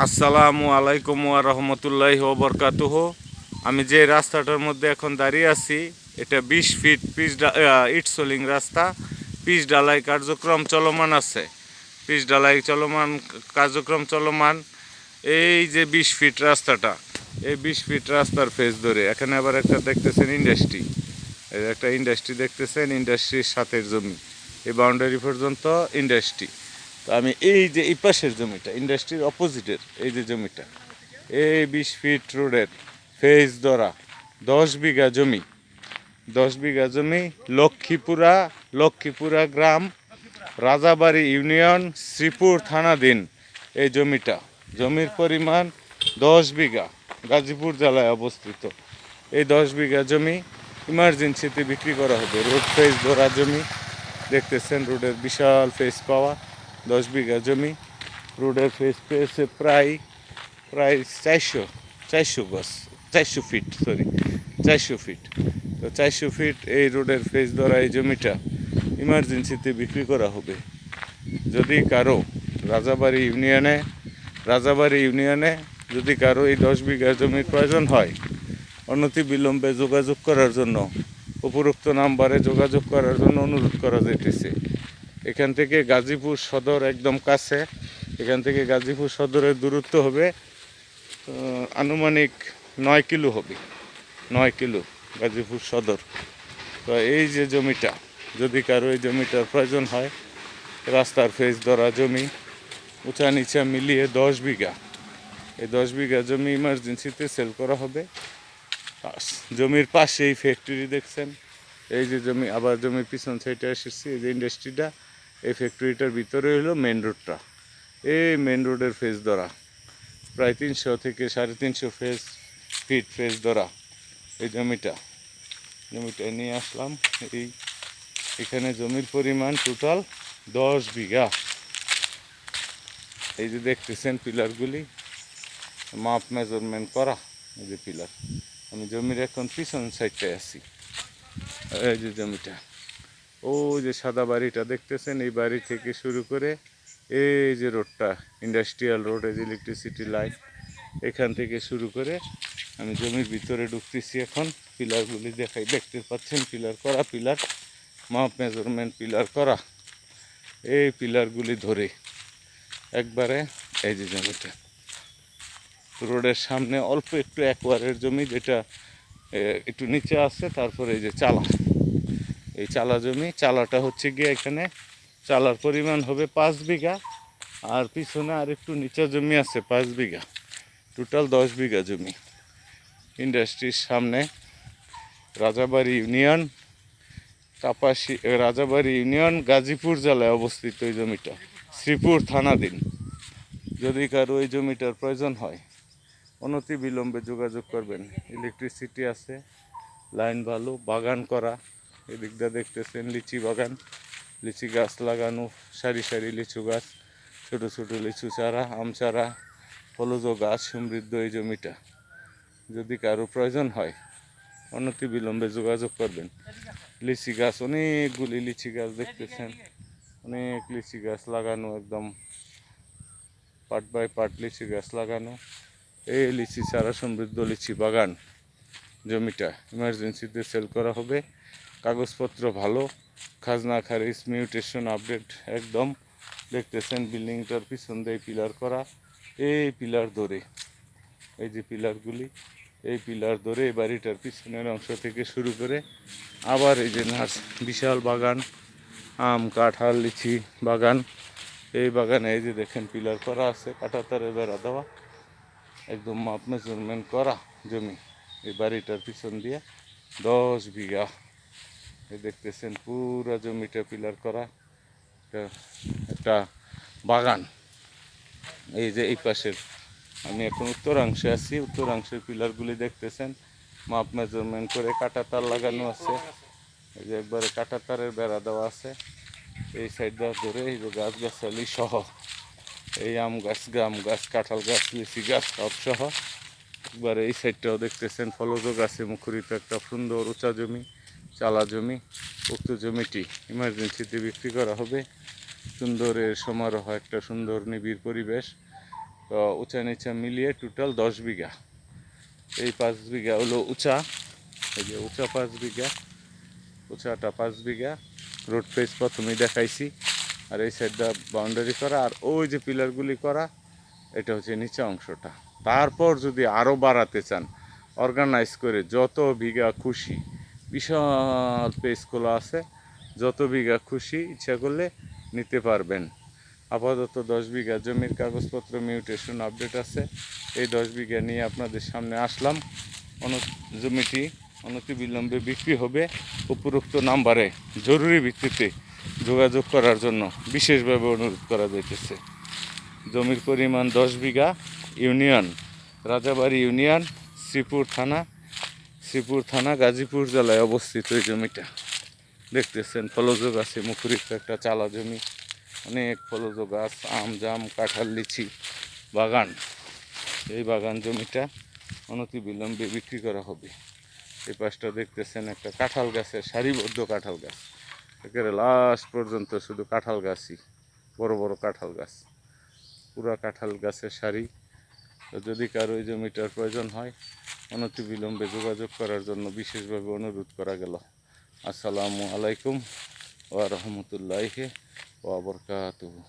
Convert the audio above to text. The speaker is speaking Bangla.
আসসালামু আলাইকুম ওয়া রহমতুল্লাহি ওবরকাতুহ আমি যে রাস্তাটার মধ্যে এখন দাঁড়িয়ে আছি, এটা বিশ ফিট পিচ ইট সোলিং রাস্তা। পিচ ডালাই কার্যক্রম চলমান আছে। পিচ ডালাই চলমান, কার্যক্রম চলমান। এই যে বিশ ফিট রাস্তাটা, এই বিশ ফিট রাস্তার ফেস ধরে, এখানে আবার একটা দেখতেছেন ইন্ডাস্ট্রি একটা ইন্ডাস্ট্রি দেখতেছেন ইন্ডাস্ট্রির সাথের জমি। এই বাউন্ডারি পর্যন্ত ইন্ডাস্ট্রি তো আমি এই যে এই পাশের জমিটা, ইন্ডাস্ট্রির অপোজিটের এই যে জমিটা, এই বিশ ফিট রোডের ফেজ ধরা, দশ বিঘা জমি, দশ বিঘা জমি, লক্ষ্মীপুরা লক্ষ্মীপুরা গ্রাম, রাজাবাড়ি ইউনিয়ন, শ্রীপুর থানাধীন এই জমিটা। জমির পরিমাণ দশ বিঘা, গাজীপুর জেলায় অবস্থিত। এই দশ বিঘা জমি ইমার্জেন্সিতে বিক্রি করা হবে। রোড ফেজ ধরা জমি, দেখতেছেন রোডের বিশাল ফেস পাওয়া। দশ বিঘা জমি, রোডের ফেস পেয়েছে প্রায় প্রায় চারশো চারশো গজ চারশো ফিট সরি চারশো ফিট তো চারশো ফিট এই রোডের ফেস ধরা এই জমিটা ইমার্জেন্সিতে বিক্রি করা হবে। যদি কারও রাজাবাড়ি ইউনিয়নে রাজাবাড়ি ইউনিয়নে যদি কারও এই দশ বিঘা জমির প্রয়োজন হয় অনতি বিলম্বে যোগাযোগ করার জন্য, উপরোক্ত নাম্বারে যোগাযোগ করার জন্য অনুরোধ করা যাইতেছে। এখান থেকে গাজীপুর সদর একদম কাছে। এখান থেকে গাজীপুর সদরের দূরত্ব হবে আনুমানিক নয় কিলো হবে। নয় কিলো গাজীপুর সদর। তো এই যে জমিটা, যদি কারও এই জমিটার প্রয়োজন হয়, রাস্তার ফেস ধরা জমি, উঁচা নিচা মিলিয়ে দশ বিঘা। এই দশ বিঘা জমি ইমার্জেন্সিতে সেল করা হবে। জমির পাশেই ফ্যাক্টরি দেখছেন। এই যে জমি, আবার জমির পিছন সাইডে এসেছি, এই যে ইন্ডাস্ট্রিটা এই ফ্যাক্টরিটার ভিতরে হলো মেন রোডটা এই মেন রোডের ফেস ধরা। প্রায় তিনশো থেকে সাড়ে তিনশো ফেস ফিট ফেস ধরা। এই জমিটা। জমিটা নিয়ে আসলাম। এই, এখানে জমির পরিমাণ টোটাল দশ বিঘা। এই যে দেখতেছেন পিলারগুলি। মাপ মেজারমেন্ট করা। এই যে পিলার। আমি জমির এখন পিছন সাইডটায় আছি। এই যে জমিটা। ও যে সাদা বাড়িটা দেখতেছেন, এই বাড়ি থেকে শুরু করে এই যে রোডটা ইন্ডাস্ট্রিয়াল রোড এই যে ইলেকট্রিসিটি লাইন এখান থেকে শুরু করে আমি জমির ভিতরে ঢুকতেছি এখন। পিলারগুলি দেখাই, দেখতে পাচ্ছেন? পিলার করা পিলার মাপ মেজারমেন্ট পিলার করা। এই পিলারগুলি ধরে একবারে এই যে জমিটা। রোডের সামনে অল্প একটু একবারের জমি যেটা একটু নিচে আছে, তারপরে এই যে চালা। এই চালা জমি, চালাটা হচ্ছে গিয়ে এখানে চালার পরিমাণ হবে পাঁচ বিঘা, আর পিছনে আর একটু নিচে জমি আছে পাঁচ বিঘা। টোটাল দশ বিঘা জমি। ইন্ডাস্ট্রির সামনে রাজাবাড়ি ইউনিয়ন, কাপাসি রাজাবাড়ি ইউনিয়ন, গাজীপুর জেলায় অবস্থিত ওই জমিটা। শ্রীপুর থানাধীন। যদি কারও ওই জমিটার প্রয়োজন হয় অনতি বিলম্বে যোগাযোগ করবেন। ইলেকট্রিসিটি আছে লাইন ভালো, বাগান করা। এদিকটা দেখতেছেন লিচি বাগান। লিচি গাছ লাগানো, সারি সারি লিচু গাছ, ছোট ছোট লিচু চারা, আম চারা ফলজ গাছ সমৃদ্ধ এই জমিটা। যদি কারও প্রয়োজন হয়, অনতি বিলম্বে যোগাযোগ করবেন। লিচি গাছ, অনেকগুলি লিচি গাছ দেখতেছেন। অনেক লিচি গাছ লাগানো, একদম পাট বাই পাট লিচি গাছ লাগানো। এই লিচি চারা সমৃদ্ধ লিচি বাগান। জমিটা ইমার্জেন্সিতে সেল করা হবে। কাগজপত্র ভালো, খাজনা, খারিজ, মিউটেশন, আপডেট একদম। দেখতেছেন বিল্ডিংটার পিছন দিয়ে পিলার করা, এই পিলার ধরে। এই যে পিলারগুলি, এই পিলার ধরে এই বাড়িটার পিছনের অংশ থেকে শুরু করে আবার এই যে নার্স, বিশাল বাগান, আম, কাঁঠাল, লিচি বাগান। এই বাগানে এই যে দেখেন পিলার করা আছে কাঁটাতারে বেড়া দেওয়া। একদম মাপ মেজারমেন্ট করা জমি। এই বাড়িটার পিছন দিয়ে দশ বিঘা দেখতেছেন, পুরা জমিটা পিলার করা। একটা বাগান। এই যে এই পাশের। আমি এখন উত্তরাংশে আছি, উত্তরাংশের পিলারগুলি দেখতেছেন। মাপ মেজারমেন্ট করে কাটা তার লাগানো আছে। এই যে একবারে কাটা তারের বেড়া দেওয়া আছে। এই সাইড সাইডটা ধরে এই যে গাছ গাছালি সহ, এই আম গাছ গাম গাছ, কাঁঠাল গাছ লিচি গাছ সব সহ। একবার এই সাইডটাও দেখতেছেন, ফলজ গাছে মুখরিত একটা সুন্দর উঁচা জমি। চালা জমি, উক্ত জমিটি ইমার্জেন্সিতে বিক্রি করা হবে। সুন্দরের সমারোহ একটা সুন্দর নিবিড় পরিবেশ। তো উঁচা নিচা মিলিয়ে টোটাল দশ বিঘা। এই পাঁচ বিঘা হলো উঁচা। এই যে উঁচা পাঁচ বিঘা, উঁচাটা পাঁচ বিঘা। রোড ফেস প্রথমেই দেখাইছি। আর এই সাইডটা বাউন্ডারি করা। আর ওই যে পিলারগুলি করা, এটা হচ্ছে নিচা অংশটা। তারপর যদি আরও বাড়াতে চান অর্গানাইজ করে যত বিঘা খুশি বিশাল পেস খোলা আছে। যত বিঘা খুশি ইচ্ছা করলে নিতে পারবেন। আপাতত দশ বিঘা জমির কাগজপত্র মিউটেশন আপডেট আছে। এই দশ বিঘা নিয়ে আপনাদের সামনে আসলাম। অন জমিটি অনতি অনতিবিলম্বে বিক্রি হবে উপরোক্ত নাম্বারে। জরুরি ভিত্তিতে যোগাযোগ করার জন্য বিশেষভাবে অনুরোধ করা যাইতেছে। জমির পরিমাণ দশ বিঘা ইউনিয়ন, রাজাবাড়ি ইউনিয়ন, শ্রীপুর থানা শ্রীপুর থানা, গাজীপুর জেলায় অবস্থিত এই জমিটা। দেখতেছেন ফলজ গাছে মুখরিত একটা চালা জমি। অনেক ফলজ গাছ, আম, জাম, কাঁঠাল, লিচি বাগান। এই বাগান জমিটা অনতি বিলম্বে বিক্রি করা হবে। এই পাশটা দেখতেছেন একটা কাঁঠাল গাছের সারিবদ্ধ কাঁঠাল গাছ। একেবারে লাস্ট পর্যন্ত শুধু কাঁঠাল গাছই, বড় বড় কাঁঠাল গাছ। পুরা কাঁঠাল গাছের সারি তো যদি কারও এই জমিটার প্রয়োজন হয় অনতি বিলম্বে যোগাযোগ করার জন্য বিশেষভাবে অনুরোধ করা গেল। আসসালামু আলাইকুম ওয়া রহমতুল্লাহি ও বারাকাতুহু।